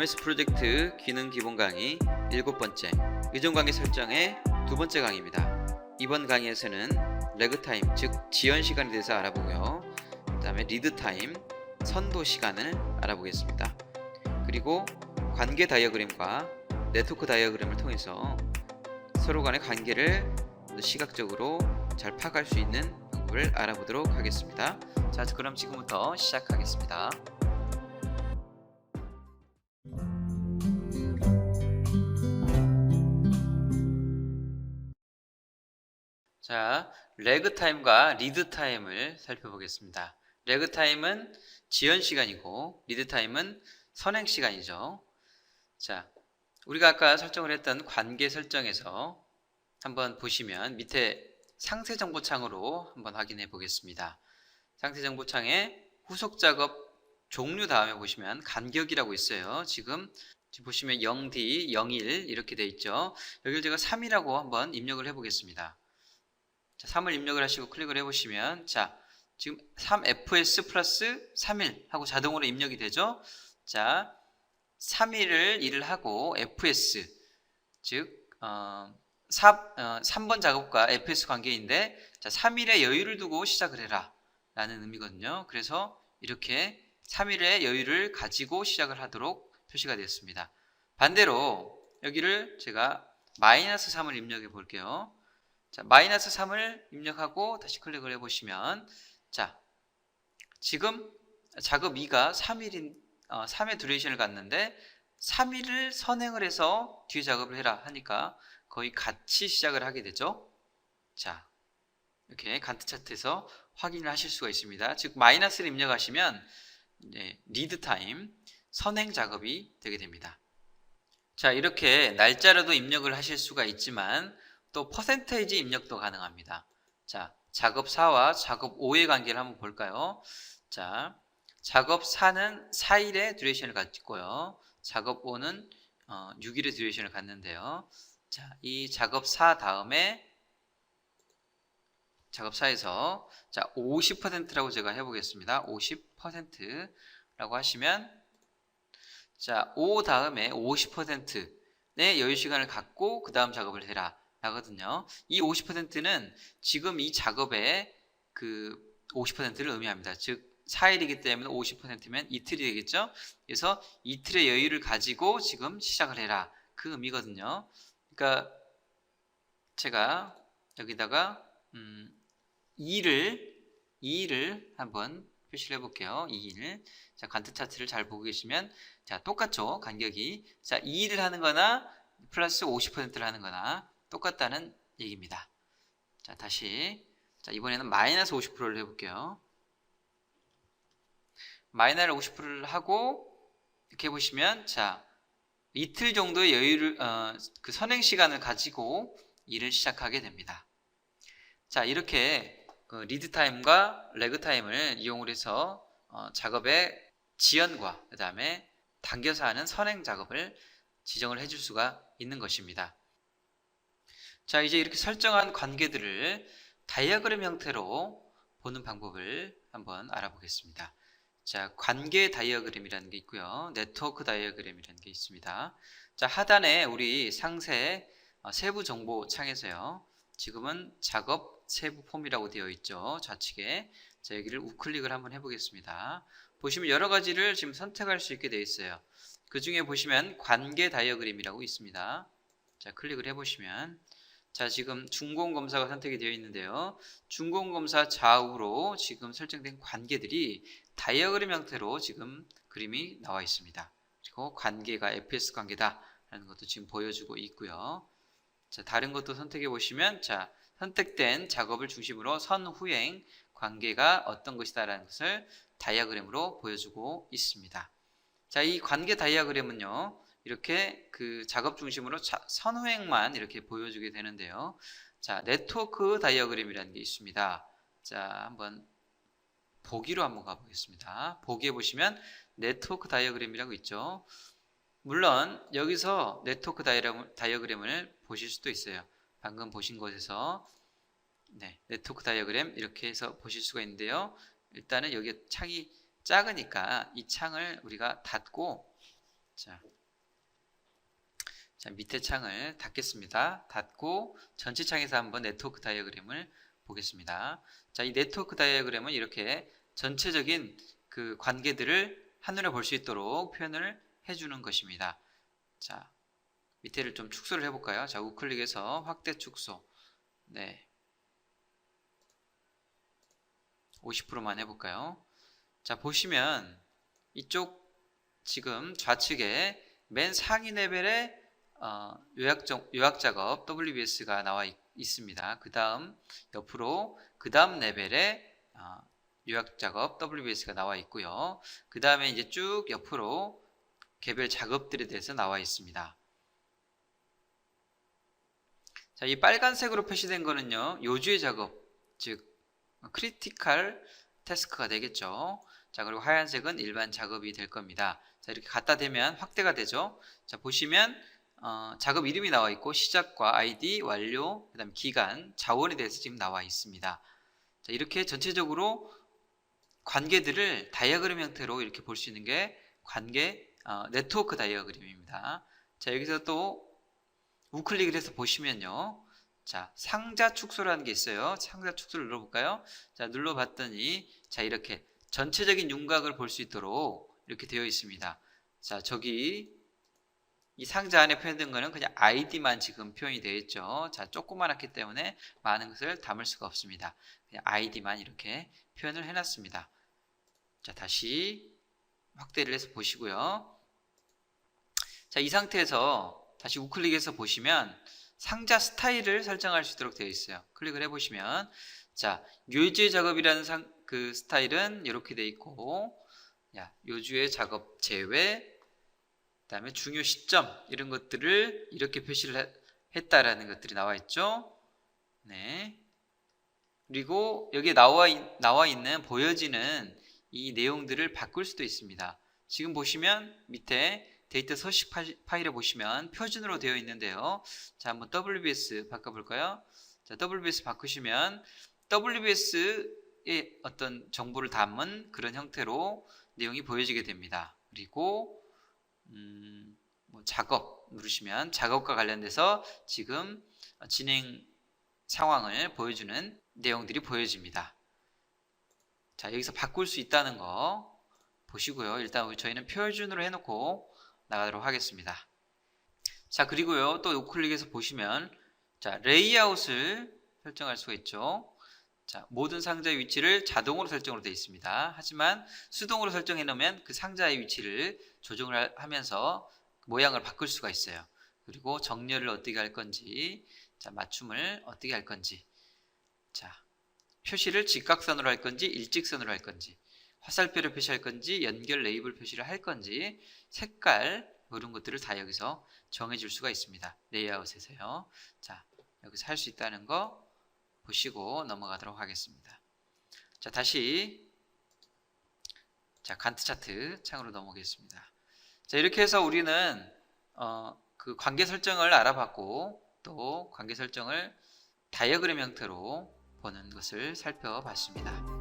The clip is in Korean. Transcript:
MS 프로젝트 기능 기본 강의 일곱 번째 의존 관계 설정의 두 번째 강의입니다. 이번 강의에서는 레그 타임 즉 지연 시간에 대해서 알아보고요. 그다음에 리드 타임 선도 시간을 알아보겠습니다. 그리고 관계 다이어그램과 네트워크 다이어그램을 통해서 서로 간의 관계를 시각적으로 잘 파악할 수 있는 방법을 알아보도록 하겠습니다. 자, 그럼 지금부터 시작하겠습니다. 자, 레그 타임과 리드 타임을 살펴보겠습니다. 레그 타임은 지연 시간이고 리드 타임은 선행 시간이죠. 자, 우리가 아까 설정을 했던 관계 설정에서 한번 보시면 밑에 상세 정보 창으로 한번 확인해 보겠습니다. 상세 정보 창에 후속 작업 종류 다음에 보시면 간격이라고 있어요. 지금 보시면 0D, 01 이렇게 돼 있죠. 여기를 제가 3이라고 한번 입력을 해 보겠습니다. 자, 3을 입력을 하시고 클릭을 해 보시면 자, 지금 3fs 플러스 31 하고 자동으로 입력이 되죠. 자, 3일을 일을 하고 fs 즉 어, 3, 어, 3번 작업과 fs 관계인데 자, 3일의 여유를 두고 시작을 해라 라는 의미거든요. 그래서 이렇게 3일의 여유를 가지고 시작을 하도록 표시가 되었습니다. 반대로 여기를 제가 마이너스 3을 입력해 볼게요. 자, 마이너스 3을 입력하고 다시 클릭을 해보시면 자, 지금 작업 2가 3일인, 어, 3의 듀레이션을 갖는데 3일을 선행을 해서 뒤에 작업을 해라 하니까 거의 같이 시작을 하게 되죠. 자, 이렇게 간트 차트에서 확인을 하실 수가 있습니다. 즉, 마이너스를 입력하시면 네, 리드 타임, 선행 작업이 되게 됩니다. 자, 이렇게 날짜로도 입력을 하실 수가 있지만 또 퍼센테이지 입력도 가능합니다. 자, 작업 4와 작업 5의 관계를 한번 볼까요? 자, 작업 4는 4일의 듀레이션을 갖고요. 작업 5는 어, 6일의 듀레이션을 갖는데요. 자, 이 작업 4 다음에 작업 4에서 자, 50%라고 제가 해 보겠습니다. 50%라고 하시면 자, 5 다음에 50%의 여유 시간을 갖고 그 다음 작업을 해라. 라거든요. 이 50%는 지금 이 작업의 그 50%를 의미합니다. 즉 4일이기 때문에 50%면 이틀이 되겠죠. 그래서 이틀의 여유를 가지고 지금 시작을 해라. 그 의미거든요. 그러니까 제가 여기다가 음 2를 2를 한번 표시를 해볼게요. 2일. 자, 간트 차트를 잘 보고 계시면 자, 똑같죠. 간격이. 자, 2일을 하는 거나 플러스 50%를 하는 거나 똑같다는 얘기입니다. 자, 다시. 자, 이번에는 마이너스 50%를 해볼게요. 마이너스 50%를 하고, 이렇게 보시면, 자, 이틀 정도의 여유를, 어, 그 선행 시간을 가지고 일을 시작하게 됩니다. 자, 이렇게 그 리드 타임과 레그 타임을 이용을 해서 어, 작업의 지연과 그 다음에 당겨서 하는 선행 작업을 지정을 해줄 수가 있는 것입니다. 자, 이제 이렇게 설정한 관계들을 다이어그램 형태로 보는 방법을 한번 알아보겠습니다. 자, 관계 다이어그램이라는 게 있고요. 네트워크 다이어그램이라는 게 있습니다. 자, 하단에 우리 상세 어, 세부 정보 창에서요. 지금은 작업 세부 폼이라고 되어 있죠. 좌측에. 자, 여기를 우클릭을 한번 해보겠습니다. 보시면 여러 가지를 지금 선택할 수 있게 되어 있어요. 그 중에 보시면 관계 다이어그램이라고 있습니다. 자, 클릭을 해보시면 자, 지금 중공 검사가 선택이 되어 있는데요. 중공 검사 좌우로 지금 설정된 관계들이 다이어그램 형태로 지금 그림이 나와 있습니다. 그리고 관계가 fs 관계다라는 것도 지금 보여주고 있고요. 자, 다른 것도 선택해 보시면 자, 선택된 작업을 중심으로 선후행 관계가 어떤 것이다라는 것을 다이어그램으로 보여주고 있습니다. 자, 이 관계 다이어그램은요. 이렇게 그 작업 중심으로 자, 선후행만 이렇게 보여주게 되는데요. 자, 네트워크 다이어그램이라는 게 있습니다. 자, 한번 보기로 한번 가보겠습니다. 보기에 보시면 네트워크 다이어그램이라고 있죠. 물론 여기서 네트워크 다이어그램을 보실 수도 있어요. 방금 보신 곳에서 네, 네트워크 다이어그램 이렇게 해서 보실 수가 있는데요. 일단은 여기 창이 작으니까 이 창을 우리가 닫고 자 자, 밑에 창을 닫겠습니다. 닫고 전체 창에서 한번 네트워크 다이어그램을 보겠습니다. 자, 이 네트워크 다이어그램은 이렇게 전체적인 그 관계들을 한눈에 볼 수 있도록 표현을 해주는 것입니다. 자, 밑에를 좀 축소를 해볼까요? 자, 우클릭해서 확대 축소. 네. 50%만 해볼까요? 자, 보시면 이쪽 지금 좌측에 맨 상위 레벨에 어, 요약, 요약 작업 WBS가 나와 있, 습니다. 그 다음 옆으로 그 다음 레벨에 어, 요약 작업 WBS가 나와 있고요. 그 다음에 이제 쭉 옆으로 개별 작업들에 대해서 나와 있습니다. 자, 이 빨간색으로 표시된 거는요, 요주의 작업, 즉, 크리티컬 태스크가 되겠죠. 자, 그리고 하얀색은 일반 작업이 될 겁니다. 자, 이렇게 갖다 대면 확대가 되죠. 자, 보시면, 어, 작업 이름이 나와 있고, 시작과 아이디, 완료, 그 다음 기간, 자원에 대해서 지금 나와 있습니다. 자, 이렇게 전체적으로 관계들을 다이어그램 형태로 이렇게 볼 수 있는 게 관계, 어, 네트워크 다이어그램입니다. 자, 여기서 또 우클릭을 해서 보시면요. 자, 상자 축소라는 게 있어요. 상자 축소를 눌러볼까요? 자, 눌러봤더니, 자, 이렇게 전체적인 윤곽을 볼 수 있도록 이렇게 되어 있습니다. 자, 저기, 이 상자 안에 표현된 거는 그냥 아이디만 지금 표현이 되어 있죠. 자, 조그만하기 때문에 많은 것을 담을 수가 없습니다. 그냥 아이디만 이렇게 표현을 해놨습니다. 자, 다시 확대를 해서 보시고요. 자, 이 상태에서 다시 우클릭해서 보시면 상자 스타일을 설정할 수 있도록 되어 있어요. 클릭을 해보시면 자 요주의 작업이라는 상, 그 스타일은 이렇게 되어 있고 야, 요주의 작업 제외 그 다음에 중요 시점 이런 것들을 이렇게 표시를 했다라는 것들이 나와 있죠. 네. 그리고 여기에 나와, 나와 있는 보여지는 이 내용들을 바꿀 수도 있습니다. 지금 보시면 밑에 데이터 서식 파일에 보시면 표준으로 되어 있는데요. 자, 한번 WBS 바꿔볼까요? 자, WBS 바꾸시면 WBS의 어떤 정보를 담은 그런 형태로 내용이 보여지게 됩니다. 그리고 음, 뭐 작업 누르시면 작업과 관련돼서 지금 진행 상황을 보여주는 내용들이 보여집니다. 자, 여기서 바꿀 수 있다는 거 보시고요. 일단 저희는 표준으로 해놓고 나가도록 하겠습니다. 자, 그리고요. 또 우클릭해서 보시면 자, 레이아웃을 설정할 수가 있죠. 자, 모든 상자의 위치를 자동으로 설정으로 되어 있습니다. 하지만 수동으로 설정해 놓으면 그 상자의 위치를 조정을 하면서 모양을 바꿀 수가 있어요. 그리고 정렬을 어떻게 할 건지, 자, 맞춤을 어떻게 할 건지, 자, 표시를 직각선으로 할 건지, 일직선으로 할 건지, 화살표를 표시할 건지, 연결 레이블 표시를 할 건지, 색깔 이런 것들을 다 여기서 정해줄 수가 있습니다. 레이아웃에서요. 자, 여기서 할 수 있다는 거 보시고 넘어가도록 하겠습니다. 자, 다시 자 간트 차트 창으로 넘어오겠습니다. 자, 이렇게 해서 우리는 어, 그 관계 설정을 알아봤고 또 관계 설정을 다이어그램 형태로 보는 것을 살펴봤습니다.